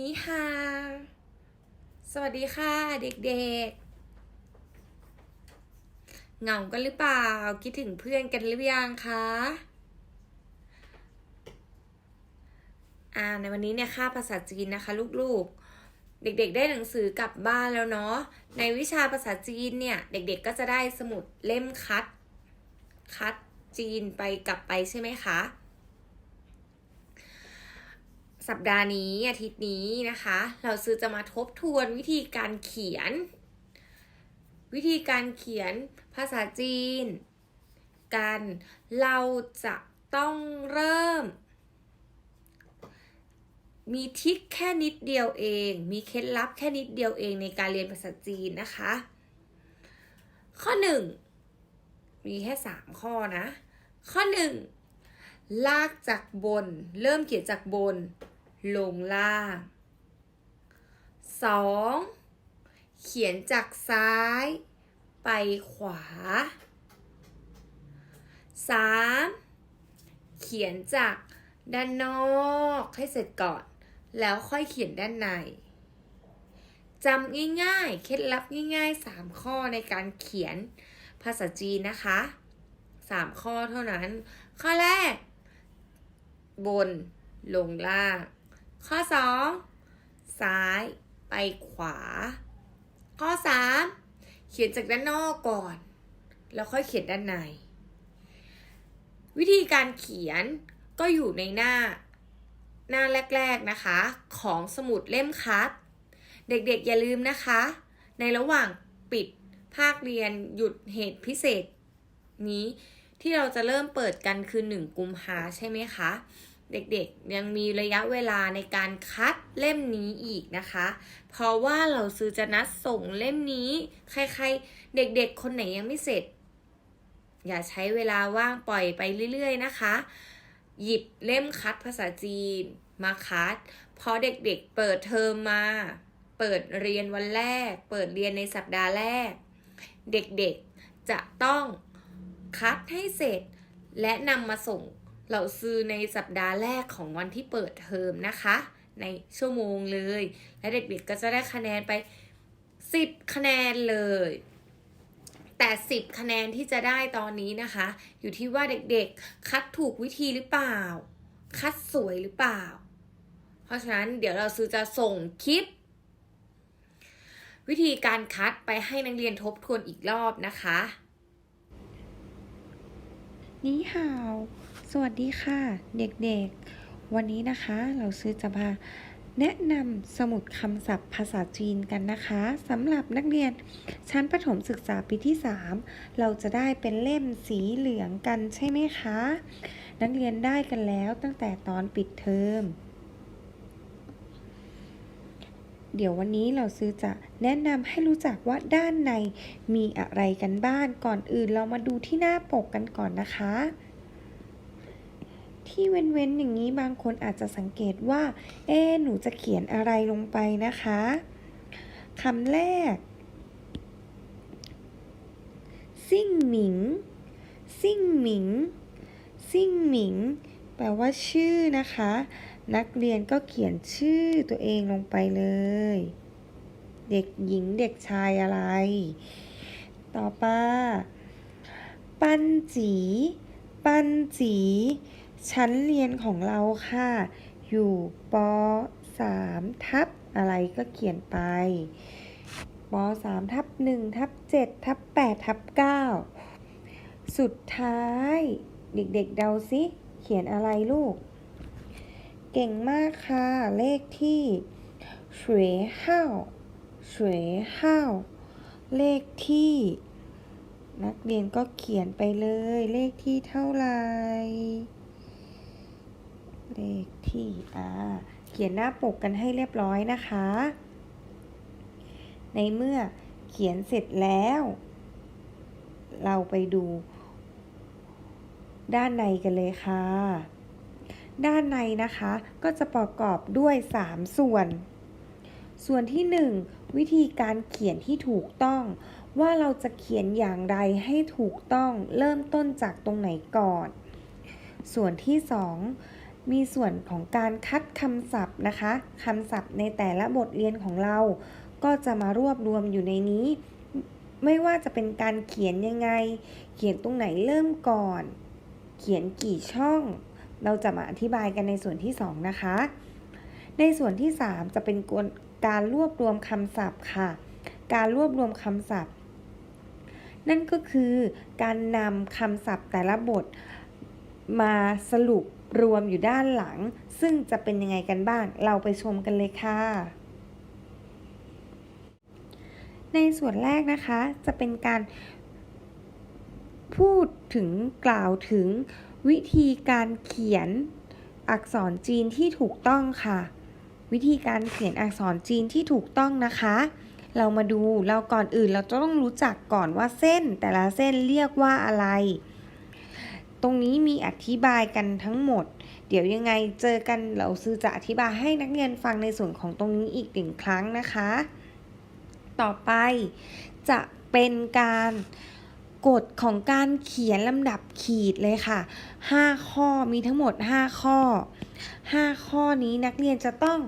นี่ค่ะสวัสดีค่ะ เด็กๆ เหงากันหรือเปล่า คิดถึงเพื่อนกันหรือยังคะ อ่า ในวันนี้เนี่ยค่าภาษาจีนนะคะ ลูกๆเด็กๆ ได้หนังสือกลับบ้านแล้วเนาะ ในวิชาภาษาจีนเนี่ย เด็กๆ ก็จะได้สมุดเล่มคัด คัดจีนไปกลับไปใช่ไหมคะ สัปดาห์นี้อาทิตย์นี้นะคะ เราซื้อจะมาทบทวนวิธีการเขียน วิธีการเขียนภาษาจีน กันเราจะต้องเริ่ม มีทริคแค่นิดเดียวเอง มีเคล็ดลับแค่นิดเดียวเองในการเรียนภาษาจีนนะคะ ข้อหนึ่งมีแค่สามข้อนะ ข้อหนึ่งลากจากบน เริ่มเขียนจากบน ลงล่าง 2. เขียนจากซ้ายไปขวา 3. เขียนจากด้านนอกให้เสร็จก่อน แล้วค่อยเขียนด้านในจำง่ายๆ เคล็ดลับง่ายๆ 3 ข้อในการเขียนภาษาจีนนะคะ 3 ข้อเท่านั้น ข้อแรก บนลงล่าง ข้อ 2 ซ้ายไปขวา ข้อ 3 เขียนจากด้านนอกก่อน แล้วค่อยเขียนด้านใน วิธีการเขียนก็อยู่ในหน้าหน้าแรก ๆนะคะ ของสมุดเล่มคัด เด็กๆอย่าลืมนะคะ ในระหว่างปิดภาคเรียนหยุดเหตุพิเศษนี้ที่เราจะเริ่มเปิดกันคือ 1 กุมภาใช่ไหมคะ เด็กๆ ยังมีระยะเวลาในการคัดเล่มนี้อีกนะคะ เพราะว่าเราซื้อจะนัดส่งเล่มนี้ ใครๆ เด็กๆ คนไหนยังไม่เสร็จ อย่าใช้เวลาว่างปล่อยไปเรื่อยๆนะคะ หยิบเล่มคัดภาษาจีนมาคัดพอเด็กๆ เปิดเทอมมา เปิดเรียนวันแรก เปิดเรียนในสัปดาห์แรก เด็กๆ จะต้องคัดให้เสร็จและนำมาส่ง เราซื้อในสัปดาห์แรกของวันที่เปิดเทอมนะคะ ในชั่วโมงเลย และเด็กๆก็จะได้คะแนนไป 10 คะแนนเลย แต่ 10 คะแนนที่จะได้ตอนนี้นะคะ อยู่ที่ว่าเด็กๆ คัดถูกวิธีหรือเปล่า คัดสวยหรือเปล่า เพราะฉะนั้นเดี๋ยวเราซื้อจะส่งคลิป วิธีการคัดไปให้นักเรียนทบทวนอีกรอบนะคะนี่ฮาว สวัสดีค่ะ เด็กๆ วันนี้นะคะเราซื้อจะมาแนะนำสมุดคำศัพท์ภาษาจีนกันนะคะสำหรับนักเรียนชั้นประถมศึกษาปีที่ 3 เราจะได้เป็นเล่มสีเหลืองกันใช่ไหมคะ นักเรียนได้กันแล้วตั้งแต่ตอนปิดเทอมเดี๋ยววันนี้เราซื้อจะแนะนำให้รู้จักว่าด้านในมีอะไรกันบ้างก่อนอื่นเรามาดูที่หน้าปกกันก่อนนะคะ ที่เว้นๆอย่างนี้บางคนอาจจะสังเกตว่า เอ๊หนูจะเขียนอะไรลงไปนะคะคำแรก ซิ่งหมิง ซิ่งหมิง ซิ่งหมิง แปลว่าชื่อนะคะ นักเรียนก็เขียนชื่อตัวเองลงไปเลย เด็กหญิงเด็กชายอะไร ต่อไปปันจี ปันจี ชั้นเรียนของเราค่ะ อยู่ป .3 ทับอะไรก็เขียนไปป .3 ทับ1ทับ7ทับ8ทับ9สุดท้าย เด็กๆเดาซิ เขียนอะไรลูก เก่งมากค่ะ เลขที่สวยห้าสวยห้าเลขที่ นักเรียนก็เขียนไปเลย เลขที่เท่าไหร่ เลขที่อ่าเขียนหน้าปกกันให้เรียบร้อยนะคะ ในเมื่อเขียนเสร็จแล้ว เราไปดู ด้านในกันเลยค่ะ ด้านในนะคะก็จะประกอบด้วย 3 ส่วน ส่วนที่ 1 วิธีการเขียนที่ถูกต้อง ว่าเราจะเขียนอย่างไรให้ถูกต้องเริ่มต้นจากตรงไหนก่อน ส่วนที่ 2 มีส่วนของการคัดคำศัพท์นะคะคำศัพท์ในแต่ละบทเรียนของเรา ก็จะมารวบรวมอยู่ในนี้ ไม่ว่าจะเป็นการเขียนยังไง เขียนตรงไหนเริ่มก่อน เขียนกี่ช่อง เราจะมาอธิบายกันในส่วนที่ 2 นะคะ ในส่วนที่ 3 จะเป็นกลการรวบรวมคำศัพท์ค่ะ การรวบรวมคำศัพท์ นั่นก็คือการนำคำศัพท์แต่ละบทมาสรุป รวมอยู่ด้านหลัง ซึ่งจะเป็นยังไงกันบ้าง เราไปชมกันเลยค่ะ ในส่วนแรกนะคะจะเป็นการพูดถึงกล่าวถึงวิธีการเขียนอักษรจีนที่ถูกต้องค่ะ วิธีการเขียนอักษรจีนที่ถูกต้องนะคะ เรามาดูเราก่อนอื่นเราจะต้องรู้จักก่อนว่าเส้น แต่ละเส้นเรียกว่าอะไร ตรงนี้มีอธิบายกันทั้งหมด เดี๋ยวยังไงเจอกันเราซื้อจะอธิบายให้นักเรียนฟังในส่วนของตรงนี้อีกหนึ่งครั้งนะคะ ต่อไปจะเป็นการกฎของการเขียนลำดับขีดเลยค่ะ 5 ข้อมีทั้งหมด 5 ข้อ 5 ข้อนี้นักเรียนจะต้อง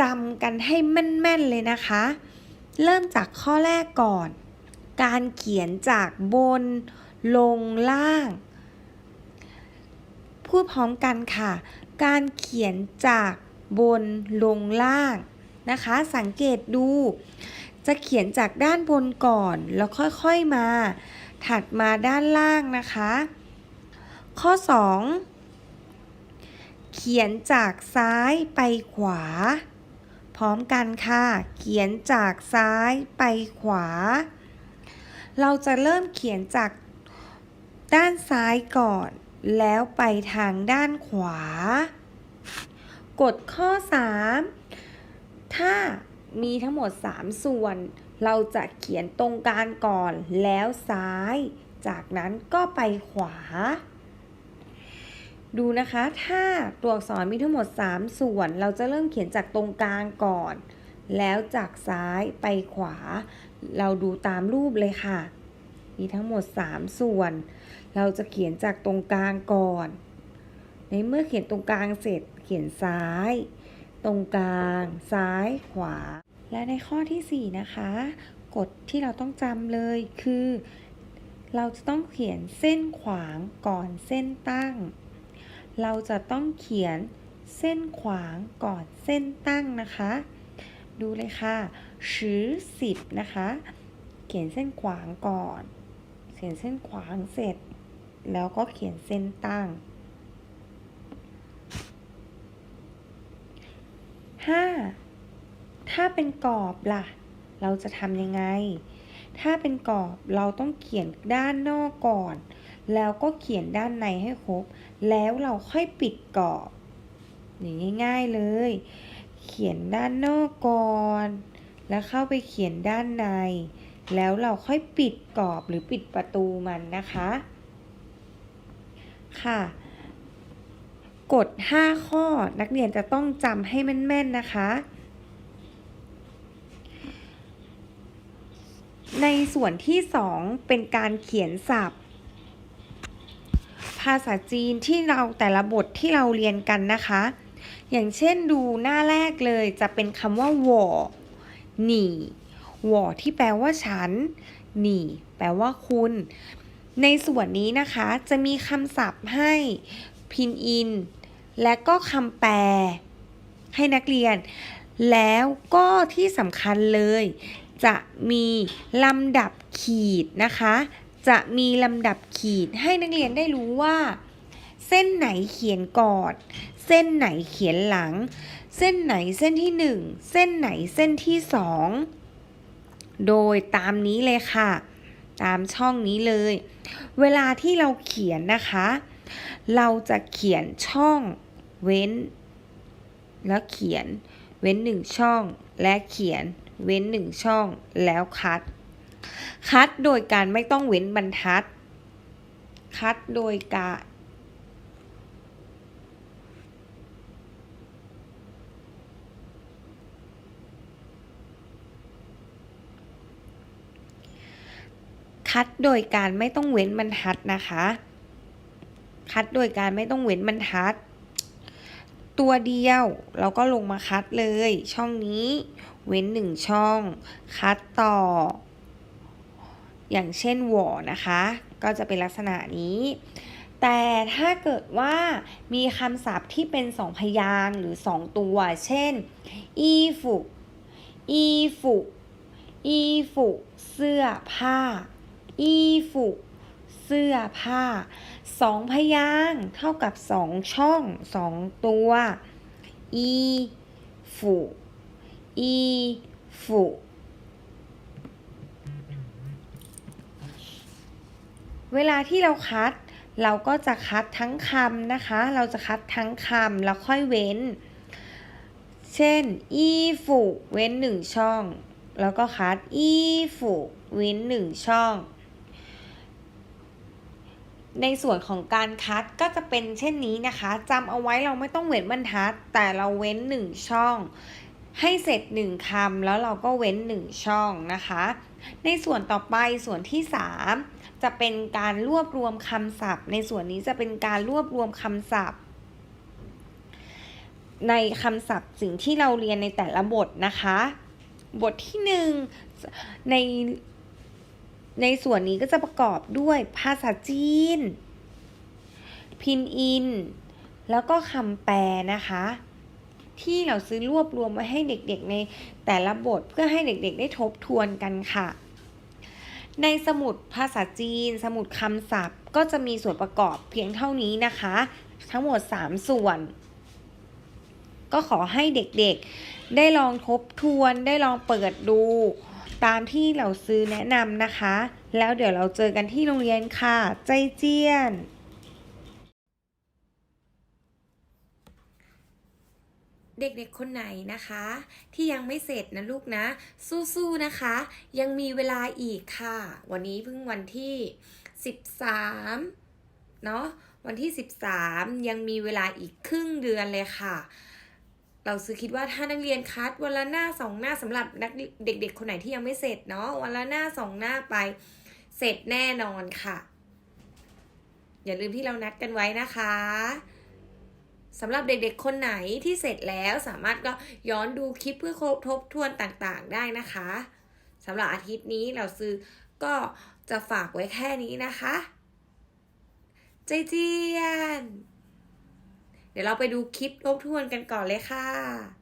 จำกันให้แม่นๆเลยนะคะ เริ่มจากข้อแรกก่อน การเขียนจากบนลงล่าง พูดพร้อมกันค่ะ การเขียนจากบนลงล่างนะคะ สังเกตดู จะเขียนจากด้านบนก่อน แล้วค่อยๆมา ถัดมาด้านล่างนะคะ ข้อ 2 เขียนจากซ้ายไปขวา พร้อมกันค่ะ เขียนจากซ้ายไปขวา เราจะเริ่มเขียนจากด้านซ้ายก่อน แล้วไปทางด้านขวา กฎข้อ 3 ถ้ามีทั้งหมด 3 ส่วน เราจะเขียนตรงกลางก่อนแล้วซ้าย จากนั้นก็ไปขวา ดูนะคะ ถ้าตัวอักษรมีทั้งหมด 3 ส่วน เราจะเริ่มเขียนจากตรงกลางก่อน แล้วจากซ้ายไปขวา เราดูตามรูปเลยค่ะ มีทั้งหมด 3 ส่วน เราจะเขียนจากตรงกลางก่อน ในเมื่อเขียนตรงกลางเสร็จเขียนซ้าย ตรงกลาง ซ้ายขวา และในข้อที่ 4 นะคะ กฎที่เราต้องจำเลยคือ เราจะต้องเขียนเส้นขวางก่อนเส้นตั้ง เราจะต้องเขียนเส้นขวางก่อนเส้นตั้งนะคะ ดูเลยค่ะชือสิบนะคะ เขียนเส้นขวางก่อน เขียนเส้นขวางเสร็จ แล้วก็เขียนเส้นตั้ง 5. ถ้าเป็นกรอบล่ะ เราจะทำยังไง ถ้าเป็นกรอบเราต้องเขียนด้านนอกก่อน แล้วก็เขียนด้านในให้ครบ แล้วเราค่อยปิดกรอบอย่างง่าย ๆเลย เขียนด้านนอกก่อน แล้วเข้าไปเขียนด้านใน แล้วเราค่อยปิดกรอบหรือปิดประตูมันนะคะ ค่ะ กฎ 5 ข้อนักเรียนจะต้องจำให้แม่นๆนะคะ ในส่วนที่ 2 เป็นการเขียนศัพท์ ภาษาจีนที่เราแต่ละบทที่เราเรียนกันนะคะ อย่างเช่นดูหน้าแรกเลยจะเป็นคำว่าหวอหนี่ วอที่แปลว่าฉัน หนี่ แปลว่าคุณ ในส่วนนี้นะคะ จะมีคำศัพท์ให้พินอิน และก็คำแปล ให้นักเรียน แล้วก็ที่สำคัญเลย จะมีลำดับขีดนะคะ จะมีลำดับขีดให้นักเรียนได้รู้ว่า เส้นไหนเขียนก่อน เส้นไหนเขียนหลัง เส้นไหนเส้นที่หนึ่งเส้นไหนเส้นที่สอง โดยตามนี้เลยค่ะ ตามช่องนี้เลย เวลาที่เราเขียนนะคะ เราจะเขียนช่องเว้น แล้วเขียนเว้นหนึ่งช่อง และเขียนเว้นหนึ่งช่องแล้วคัด คัดโดยการไม่ต้องเว้นบรรทัด คัดโดยการ คัดโดยการไม่ต้องเว้นบรรทัดนะคะ คัดโดยการไม่ต้องเว้นบรรทัด ตัวเดียวเราก็ลงมาคัดเลย ช่องนี้ เว้นหนึ่งช่อง คัดต่อ อย่างเช่นหวอนะคะ ก็จะเป็นลักษณะนี้แต่ถ้าเกิดว่ามีคำศัพท์ที่เป็นสองพยางหรือสองตัว เช่น อีฟุ อีฟุ อีฟุ เสื้อผ้า อีฟุเสื้อผ้าสองพยางเท่ากับสองช่องสองตัว อีฟุอีฟุเวลาที่เราคัด เราก็จะคัดทั้งคำนะคะ เราจะคัดทั้งคำแล้วค่อยเว้น เช่น อีฟุเว้นหนึ่งช่อง แล้วก็คัด อีฟุเว้นหนึ่งช่อง ในส่วนของการคัดก็จะเป็นเช่นนี้นะคะจำเอาไว้เราไม่ต้องเว้นบรรทัด แต่เราเว้นหนึ่งช่อง ให้เสร็จหนึ่งคำแล้วเราก็เว้นหนึ่งช่องนะคะ ในส่วนต่อไปส่วนที่ 3 จะเป็นการรวบรวมคำศัพท์ ในส่วนนี้จะเป็นการรวบรวมคำศัพท์ ในคำศัพท์สิ่งที่เราเรียนในแต่ละบทนะคะ บทที่หนึ่งใน ในส่วนนี้ก็จะประกอบด้วยภาษาจีน พินอิน แล้วก็คำแปลนะคะ ที่เราซื้อรวบรวมไว้ให้เด็กๆในแต่ละบทเพื่อให้เด็กๆ ได้ทบทวนกันค่ะ ในสมุดภาษาจีน สมุดคำศัพท์ ก็จะมีส่วนประกอบเพียงเท่านี้นะคะ ทั้งหมด 3 ส่วน ก็ขอให้เด็กๆ ได้ลองทบทวนได้ลองเปิดดู ตามที่เราซื้อแนะนำนะคะ แล้วเดี๋ยวเราเจอกันที่โรงเรียนค่ะ ใจเจียนเด็กๆ คนไหนนะคะ ที่ยังไม่เสร็จนะลูกนะ สู้ๆนะคะ ยังมีเวลาอีกค่ะ วันนี้เพิ่งวันที่ 13 เนาะวันที่ 13 ยังมีเวลาอีกครึ่งเดือนเลยค่ะ เราซื้อคิดว่าถ้านักเรียนคัดวันละหน้าสองหน้าสำหรับนักเด็ก ๆ คนไหนที่ยังไม่เสร็จเนาะวันละหน้าสองหน้าไป เสร็จแน่นอนค่ะ อย่าลืมที่เรานัดกันไว้นะคะสำหรับเด็กๆ คนไหนที่เสร็จแล้วสามารถก็ย้อนดูคลิปเพื่อทบทวนต่างๆ ได้นะคะสำหรับอาทิตย์นี้เราซื้อก็จะฝากไว้แค่นี้นะคะ ใจเจียน ดี๋ยวเราไปดูคลิปทบทวนกันก่อนเลยค่ะ